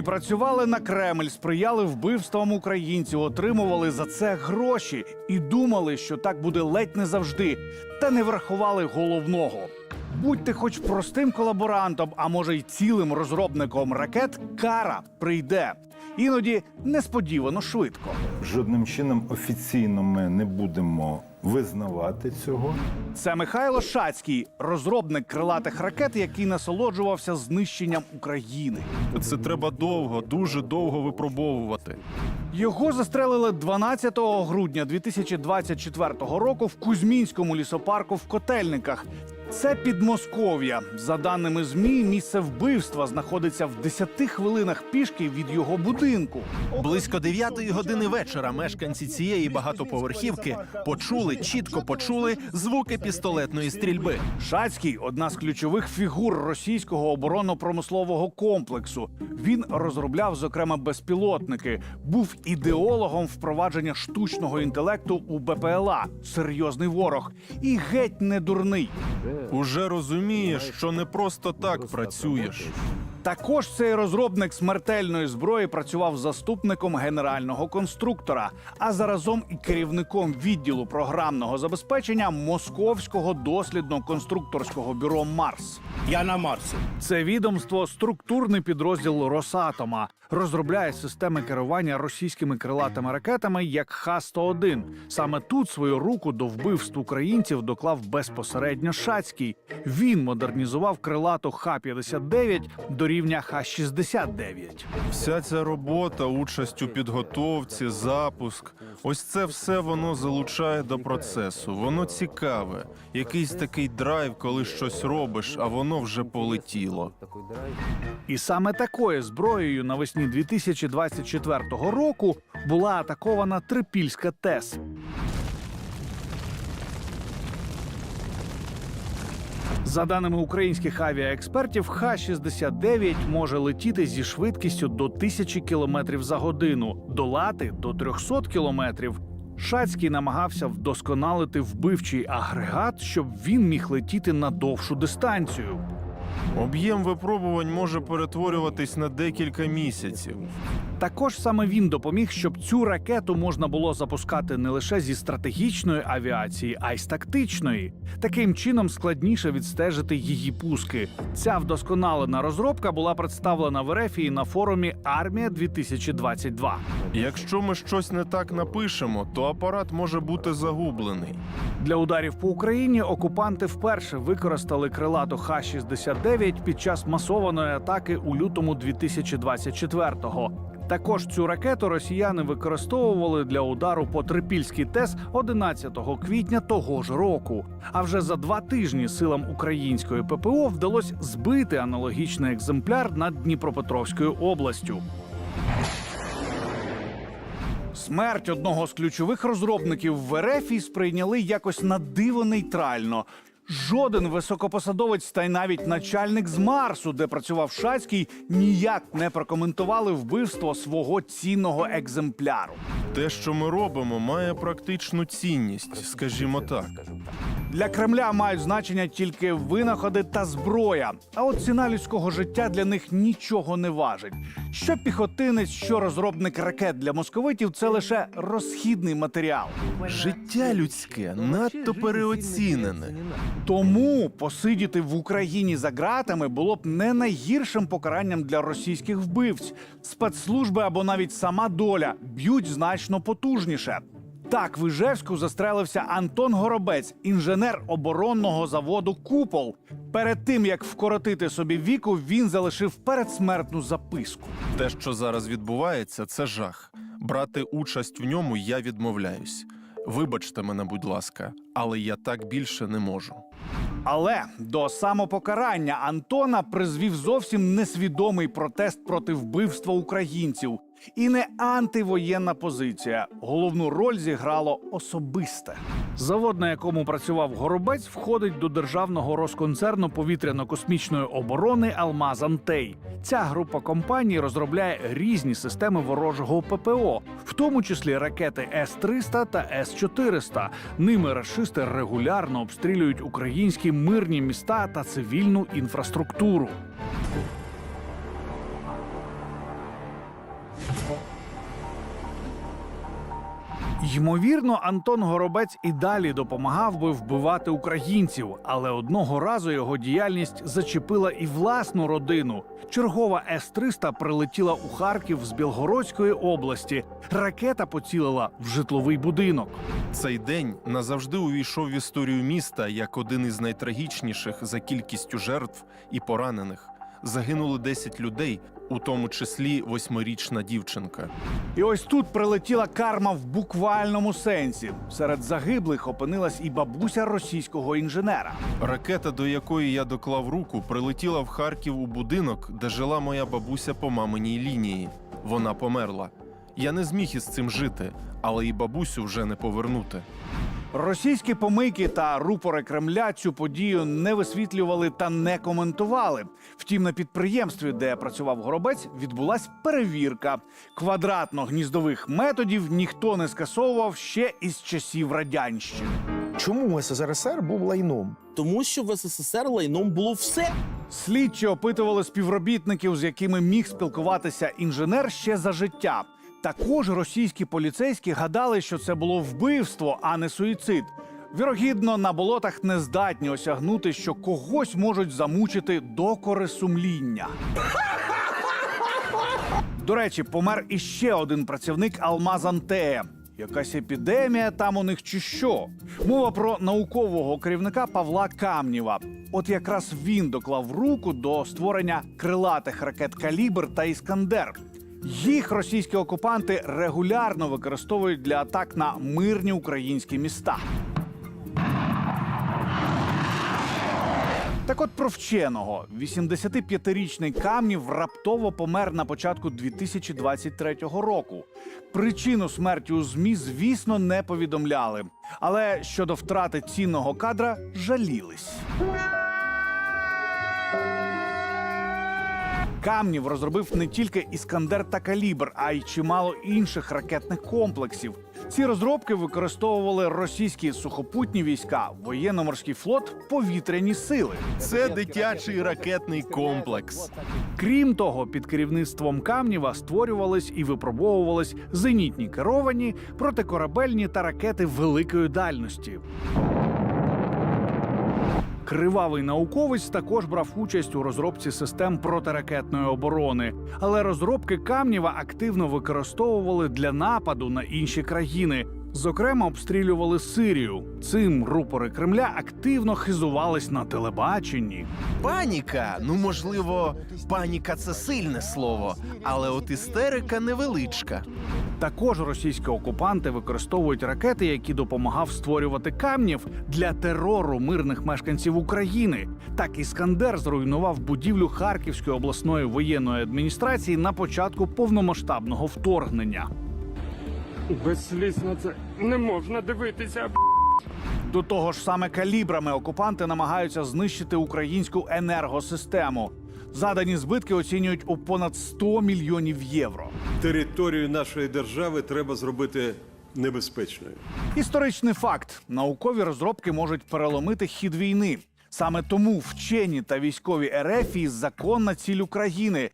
І працювали на Кремль, сприяли вбивствам українців, отримували за це гроші і думали, що так буде ледь не завжди, та не врахували головного. Будьте хоч простим колаборантом, а може й цілим розробником ракет, кара прийде. Іноді несподівано швидко. Жодним чином офіційно ми не будемо визнавати цього. Це Михайло Шацький, розробник крилатих ракет, який насолоджувався знищенням України. Це треба довго, дуже довго випробовувати. Його застрелили 12 грудня 2024 року в Кузьмінському лісопарку в Котельниках. Це Підмосков'я. За даними змі, місце вбивства знаходиться в 10 хвилинах пішки від його будинку. Близько 9 години вечора мешканці цієї багатоповерхівки почули, чітко почули звуки пістолетної стрільби. Шацький одна з ключових фігур російського оборонно-промислового комплексу. Він розробляв, зокрема, безпілотники, був ідеологом впровадження штучного інтелекту у БПЛА. Серйозний ворог і геть не дурний. Уже розумієш, що не просто так працюєш. Також цей розробник смертельної зброї працював заступником генерального конструктора, а заразом і керівником відділу програмного забезпечення Московського дослідно-конструкторського бюро Марс. Я на Марсі. Це відомство структурний підрозділ Росатома розробляє системи керування російськими крилатими ракетами як Х-101. Саме тут свою руку до вбивств українців доклав безпосередньо Шацький. Він модернізував крилату Х-59 до рівня Х-69. Вся ця робота, участь у підготовці, запуск ось це все воно залучає до процесу. Воно цікаве. Якийсь такий драйв, коли щось робиш, а воно вже полетіло. І саме такою зброєю навесні 2024 року була атакована Трипільська ТЕС. За даними українських авіаекспертів, Х-69 може летіти зі швидкістю до 1000 км за годину, долати до 300 км. Шацький намагався вдосконалити вбивчий агрегат, щоб він міг летіти на довшу дистанцію. Об'єм випробувань може перетворюватись на декілька місяців. Також саме він допоміг, щоб цю ракету можна було запускати не лише зі стратегічної авіації, а й з тактичної. Таким чином складніше відстежити її пуски. Ця вдосконалена розробка була представлена в Ерефії на форумі Армія 2022 Якщо ми щось не так напишемо, то апарат може бути загублений. Для ударів по Україні окупанти вперше використали крилату Х-69 під час масованої атаки у лютому 2024-го. Також цю ракету росіяни використовували для удару по Трипільській ТЕС 11 квітня того ж року. А вже за два тижні силам української ППО вдалося збити аналогічний екземпляр над Дніпропетровською областю. Смерть одного з ключових розробників в РФ сприйняли якось на диво нейтрально. Жоден високопосадовець та й навіть начальник з Марсу, де працював Шацький, ніяк не прокоментували вбивство свого цінного екземпляру. Те, що ми робимо, має практичну цінність, скажімо так. Для Кремля мають значення тільки винаходи та зброя. А от ціна людського життя для них нічого не важить. Що піхотинець, що розробник ракет для московитів це лише розхідний матеріал. Життя людське надто переоцінене. Тому посидіти в Україні за ґратами було б не найгіршим покаранням для російських вбивць. Спецслужби або навіть сама доля б'ють значно потужніше. Так в Іжевську застрелився Антон Горобець, інженер оборонного заводу Купол. Перед тим як вкоротити собі віку, він залишив передсмертну записку. Те, що зараз відбувається, це жах. Брати участь в ньому я відмовляюсь. Вибачте мене, будь ласка, але я так більше не можу. Але до самопокарання Антона призвів зовсім несвідомий протест проти вбивства українців. І не антивоєнна позиція. Головну роль зіграло особисте. Завод, на якому працював Горобець, входить до державного розконцерну повітряно-космічної оборони Алмаз Антей. Ця група компаній розробляє різні системи ворожого ППО, в тому числі ракети С-300 та С-400. Ними рашисти регулярно обстрілюють українські мирні міста та цивільну інфраструктуру. Ймовірно, Антон Горобець і далі допомагав би вбивати українців, але одного разу його діяльність зачепила і власну родину. Чергова С-300 прилетіла у Харків з Білгородської області. Ракета поцілила в житловий будинок. Цей день назавжди увійшов в історію міста як один із найтрагічніших за кількістю жертв і поранених. Загинули 10 людей, у тому числі восьмирічна дівчинка. І ось тут прилетіла карма в буквальному сенсі. Серед загиблих опинилась і бабуся російського інженера. Ракета, до якої я доклав руку, прилетіла в Харків у будинок, де жила моя бабуся по маминій лінії. Вона померла. Я не зміг із цим жити, але і бабусю вже не повернути. Російські помийки та рупори Кремля цю подію не висвітлювали та не коментували. Втім, на підприємстві, де працював горобець, відбулась перевірка. Квадратно-гніздових методів ніхто не скасовував ще із часів радянщини. Чому СССР був лайном? Тому що в СССР лайном було все. Слідчі опитували співробітників, з якими міг спілкуватися інженер ще за життя. Також російські поліцейські гадали, що це було вбивство, а не суїцид. Вірогідно, на болотах не здатні осягнути, що когось можуть замучити докори сумління. До речі, помер іще один працівник Алмазантея. Якась епідемія там у них чи що? Мова про наукового керівника Павла Камніва. От якраз він доклав руку до створення крилатих ракет Калібр та Іскандер. Їх російські окупанти регулярно використовують для атак на мирні українські міста. Так от про вченого 85-річний Камнів раптово помер на початку 2023 року. Причину смерті у змі, звісно, не повідомляли. Але щодо втрати цінного кадра жалілись. Камнів розробив не тільки Іскандер та Калібр, а й чимало інших ракетних комплексів. Ці розробки використовували російські сухопутні війська, воєнно-морський флот, повітряні сили. Це дитячий ракетний комплекс. Крім того, під керівництвом Камніва створювались і випробовувались зенітні керовані, протикорабельні та ракети великої дальності. Кривавий науковець також брав участь у розробці систем протиракетної оборони, але розробки Камніва активно використовували для нападу на інші країни. Зокрема, обстрілювали Сирію. Цим рупори Кремля активно хизувались на телебаченні. Паніка, ну можливо, паніка це сильне слово, але от істерика невеличка. Також російські окупанти використовують ракети, які допомагав створювати камнів для терору мирних мешканців України. Так іскандер зруйнував будівлю Харківської обласної воєнної адміністрації на початку повномасштабного вторгнення. Без сліз на це не можна дивитися. До того ж, саме калібрами окупанти намагаються знищити українську енергосистему. Задані збитки оцінюють у понад 100 мільйонів євро. територію нашої держави треба зробити небезпечною. Історичний факт: наукові розробки можуть переломити хід війни. Саме тому вчені та військові ерефії законна ціль України.